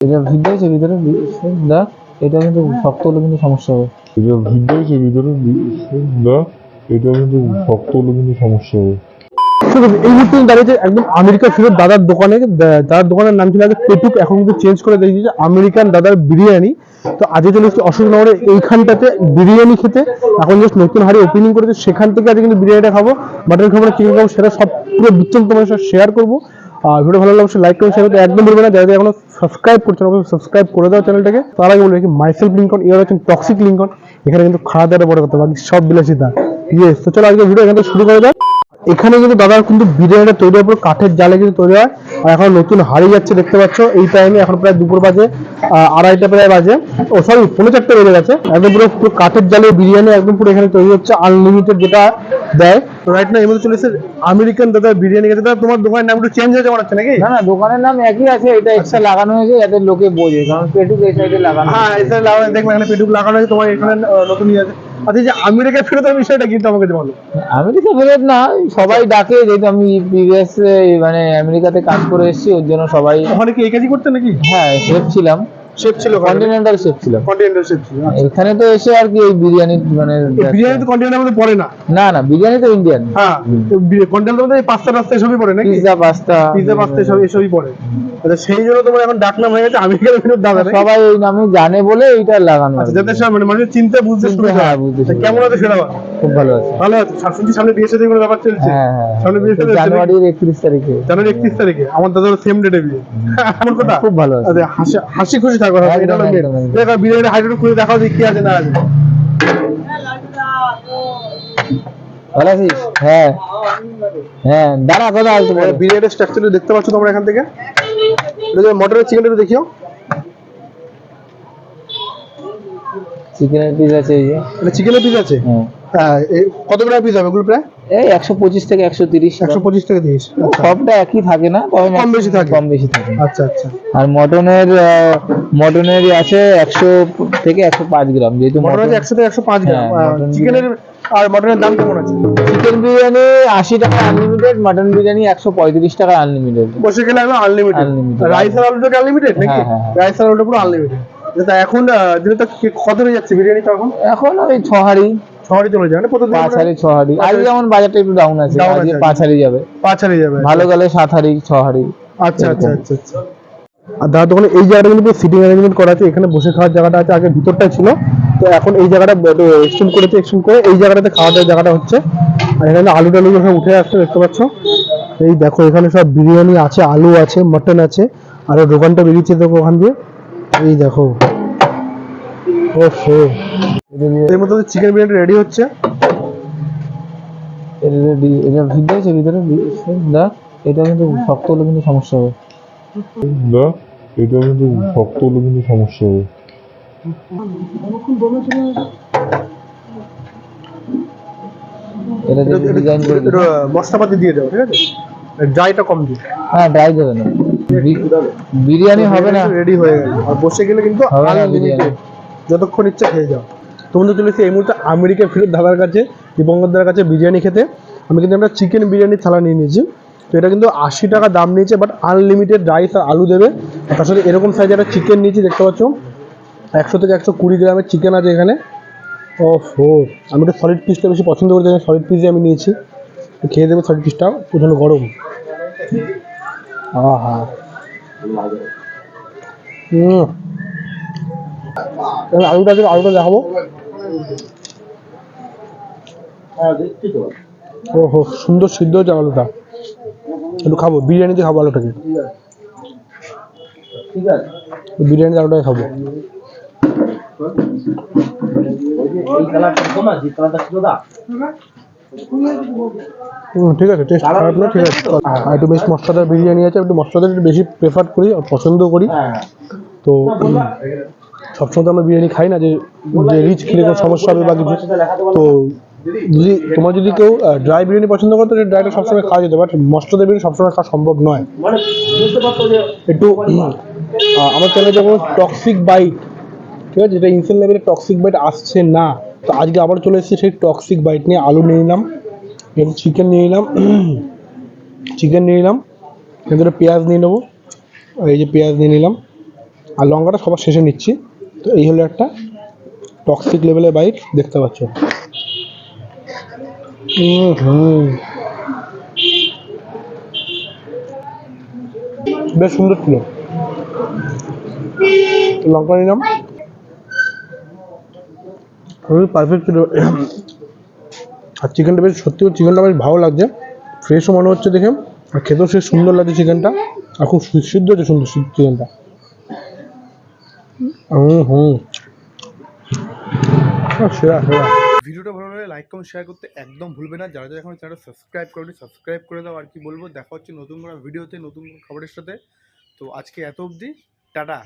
এটা ভিড় হয়েছে ভিতরে দা এটা কিন্তু শক্ত হলে কিন্তু সমস্যা হবে। এটা ভিড় হয়েছে ভিতরে না এটা কিন্তু শক্ত হলে কিন্তু সমস্যা হবে। এই মুহূর্তে দাঁড়িয়েছি একদম আমেরিকা ফেরত দাদার দোকানে দাদার দোকানের নাম ছিল আগে পেটুক এখন কিন্তু চেঞ্জ করে দিয়েছে আমেরিকান দাদার বিরিয়ানি। তো আজকে চলে এসেছি অশোকনগরে এইখানটাতে বিরিয়ানি খেতে। এখন জাস্ট নতুন হাড়ি ওপেনিং করেছে সেখান থেকে আজকে কিন্তু বিরিয়ানিটা খাব। মাটন খাব না চিকেন খাব সেটা সব পুরো বিচ্ছন তোমার সাথে শেয়ার করব। আর ভিডিও ভালো লাগলে অবশ্যই লাইক করুন করতে একদম ভুলবে না। যারা এখনও সাবস্ক্রাইব করছেন, অবশ্যই সাবস্ক্রাইব করে দাও চ্যানেলটাকে। তার আগে বলব কি মাইসেলফ লিঙ্কন ইয়ার হচ্ছেন টক্সিক লিঙ্কন এখানে কিন্তু খাওয়া দাওয়াটা বড় কথা, বাকি সব বিলাসিতা ইয়েস তো চলো আজকে ভিডিও এখান থেকে শুরু করে দাও এখানে কিন্তু দাদার কিন্তু বিরিয়ানিটা তৈরি হয় পুরো কাঠের জালে কিন্তু তৈরি হয়। আর এখন নতুন হাড়ি যাচ্ছে, দেখতে পাচ্ছ। এই টাইমে এখন প্রায় দুপুর বাজে আড়াইটা প্রায় বাজে। ও সরি পৌনে চারটে বেজে গেছে। একদম পুরো কাঠের জালে বিরিয়ানি একদম পুরো এখানে তৈরি হচ্ছে আনলিমিটেড যেটা দেয়। তো রাইট না এই মধ্যে চলে এসেছে আমেরিকান দাদা বিরিয়ানি গেছে দাদা তোমার দোকানের নাম একটু চেঞ্জ হয়েছে মনে হচ্ছে নাকি? না না দোকানের নাম একই আছে এটা এক্সট্রা লাগানো হয়েছে যাতে লোকে বোঝে কারণ পেটুক এই সাইডে লাগানো হ্যাঁ এটা লাগানো দেখবে এখানে পেটুক লাগানো আছে তোমার এখানে আহ, নতুন ইয়ে আছে। আচ্ছা যে আমেরিকা ফেরতের বিষয়টা কিন্তু আমাকে বলো। আমেরিকা ফেরত না সবাই ডাকে যেহেতু আমি প্রিভিয়াস মানে আমেরিকাতে কাজ করে এসেছি ওর জন্য সবাই ওখানে কি এই কাজই করতে নাকি? হ্যাঁ ছিলাম। শেফ ছিল কন্টিনেন্টাল শেফ ছিলাম কন্টিনেন্টাল শেফ ছিল এখানে তো এসে আর কি এই বিরিয়ানি মানে বিরিয়ানি তো কন্টিনেন্টাল মধ্যে পড়ে না? না না বিরিয়ানি তো ইন্ডিয়ান হ্যাঁ কন্টিনেন্টাল মধ্যে পাস্তা টাস্তা এসবই পড়ে নাকি? পিৎজা পাস্তা পিজা পাস্তা এসব এসবই পড়ে। আচ্ছা সেই জন্য তোমার এখন ডাক নাম হয়ে গেছে দাদা সবাই এই নামে জানে বলে এইটা লাগানো আচ্ছা আছে। যাতে সব মানে মানুষ চিনতে বুঝতে সুবিধা হ্যাঁ, বুঝতে কেমন আছে সেটা খুব ভালো আছে। ভালো আছে। শুনছি সামনে বিয়ে সাথে কোনো ব্যাপার চলছে? হ্যাঁ হ্যাঁ। সামনে বিয়ে সাথে জানুয়ারির একত্রিশ তারিখে। জানুয়ারি একত্রিশ তারিখে। আমার দাদার সেম ডেটে বিয়ে। এমন কথা খুব ভালো আছে। আচ্ছা হাসি হাসি এটা হলো একদম। দেখো বিরিয়ানি হাইড্রোট খুলে দেখাও যে কি আছে না আছে। ভালো আছিস? হ্যাঁ। হ্যাঁ দাঁড়া কথা বিরিয়ানির স্ট্রাকচার দেখতে পাচ্ছ তোমরা এখান থেকে? এটা যে মটরের চিকেনটা একটু দেখিও। চিকেনের পিস আছে এই যে। এটা চিকেনের পিস আছে? হ্যাঁ। কত গ্রাম পিস হবে ওগুলো প্রায়? এই একশো পঁচিশ থেকে একশো তিরিশ। একশো পঁচিশ থেকে তিরিশ আচ্ছা। সবটা একই থাকে না? তবে কম বেশি থাকে। কম বেশি থাকে। আচ্ছা আচ্ছা। আর মটনের মটনের আছে একশো থেকে একশো পাঁচ গ্রাম যেহেতু মটন আছে একশো থেকে একশো পাঁচ গ্রাম। হ্যাঁ, চিকেনের আর মটনের দাম কেমন আছে? চিকেন বিরিয়ানি আশি টাকা আনলিমিটেড মটন বিরিয়ানি একশো পঁয়ত্রিশ টাকা আনলিমিটেড বসে গেলে আমি আনলিমিটেড Unlimited. রাইস আর আলুটা আনলিমিটেড নাকি? হ্যাঁ, হ্যাঁ, হ্যাঁ। রাইস আর আলুটা পুরো আনলিমিটেড এখন কত হয়ে যাচ্ছে বিরিয়ানি এখন? ওই ছহারি শহরে চলে যায় না? প্রতিদিন পাঁচ হাড়ি ছহারি আজকে যেমন বাজারটা একটু ডাউন আছে আজকে আছে। পাঁচ হাড়ি যাবে। পাঁচ যাবে। ভালো গেলে সাত হাড়ি ছ হাড়ি আচ্ছা আচ্ছা আচ্ছা আচ্ছা। আর দাদা দোকানে এই জায়গাটা কিন্তু সিটিং অ্যারেঞ্জমেন্ট করা আছে। এখানে বসে খাওয়ার জায়গাটা আছে আগে ভিতরটাই ছিল। তো এখন এই জায়গাটা এক্সটেন্ড করেছে এক্সটেন্ড করে এই জায়গাটাতে খাওয়া দাওয়ার জায়গাটা হচ্ছে। আর এখানে আলু টালু সব উঠে আসছে দেখতে পাচ্ছ। এই দেখো এখানে সব বিরিয়ানি আছে আলু আছে মটন আছে। আর দোকানটা বেরিয়েছে দেখো ওখান দিয়ে। এই দেখো। ওফো এর মধ্যে চিকেন বিরিয়ানি রেডি হচ্ছে। এটা ভিড় হয়েছে ভিতরে দা এটা কিন্তু শক্ত হলে কিন্তু সমস্যা হবে। না এটা কিন্তু শক্ত হলে কিন্তু সমস্যা হবে। এটা ডিজাইন করে দিই। মশলাপাতি দিয়ে দাও ঠিক আছে? ড্রাইটা কম দিও। হ্যাঁ ড্রাই দেবে না বিরিয়ানি হবে না। রেডি হয়ে গেল। আর বসে গেলে কিন্তু হবে না বিরিয়ানি। যতক্ষণ ইচ্ছা খেয়ে যাও। তোমরা চলে এসেছি এই মুহূর্তে আমেরিকা ফেরত দাদার কাছে দীপঙ্করদার কাছে বিরিয়ানি খেতে। আমি কিন্তু একটা চিকেন বিরিয়ানি থালা নিয়ে নিয়েছি। তো এটা কিন্তু আশি টাকা দাম নিয়েছে বাট আনলিমিটেড রাইস আর আলু দেবে। তার সাথে এরকম সাইজে একটা চিকেন নিয়েছি, দেখতে পাচ্ছ। একশো থেকে একশো কুড়ি গ্রামের চিকেন আছে এখানে। ও ফো আমি তো সলিড পিসটা বেশি পছন্দ করি সলিড পিসই আমি নিয়েছি। খেয়ে দেবো সলিড পিসটা প্রচণ্ড গরম। আহা। হুম আলুটা থেকে আলুটা দেখাবো। ও হো সুন্দর সিদ্ধ হচ্ছে আলুটা। একটু খাব বিরিয়ানিতে খাব আলুটাকে। বিরিয়ানি আলুটাকে খাব। হুম, ঠিক আছে টেস্ট খারাপ না ঠিক আছে। আর একটু বেশ মশলাদার বিরিয়ানি আছে একটু মশলাদার একটু বেশি প্রেফার করি পছন্দ করি। তো উম, সবসময় তো আমরা বিরিয়ানি খাই না, যে রিচ খেলে কোনো সমস্যা হবে বা কিছু, তো যদি তোমার যদি কেউ ড্রাই বিরিয়ানি পছন্দ করো, তো ড্রাইটা সবসময় খাওয়া যেতে বাট মশলাদার বিরিয়ানি সবসময় খাওয়া সম্ভব নয়। একটু আমার চ্যানেলে যখন টক্সিক বাইট ঠিক আছে, যেটা ইনসেল লেভেলে টক্সিক বাইট আসছে না, তো আজকে আবার চলে এসেছি সেই টক্সিক বাইট নিয়ে আলু নিয়ে নিলাম এবার চিকেন নিয়ে নিলাম চিকেন নিয়ে নিলাম এর পেঁয়াজ নিয়ে নেব, এই যে পেঁয়াজ নিয়ে নিলাম, আর লঙ্কাটা সবার শেষে নিচ্ছি। তো এই হলো একটা টক্সিক লেভেলের বাইক দেখতে পাচ্ছ। বেশ সুন্দর ছিল। লঙ্কা নিলাম পারফেক্ট ছিল। আর চিকেনটা বেশ, সত্যি চিকেনটা বেশ ভালো লাগছে। ফ্রেশও মনে হচ্ছে দেখে। আর খেতেও সে সুন্দর লাগছে চিকেনটা আর খুব সু- সিদ্ধ হচ্ছে সুন্দর চিকেনটা ভিডিওটা ভালো লাগলে লাইক কমেন্ট শেয়ার করতে একদম ভুলবে না। যারা যারা এখন চ্যানেলটা সাবস্ক্রাইব করেনি সাবস্ক্রাইব করে দাও। আর কি বলব, দেখা হচ্ছে নতুন ভিডিওতে নতুন খবরের সাথে। তো আজকে এত অবধি। টাটা।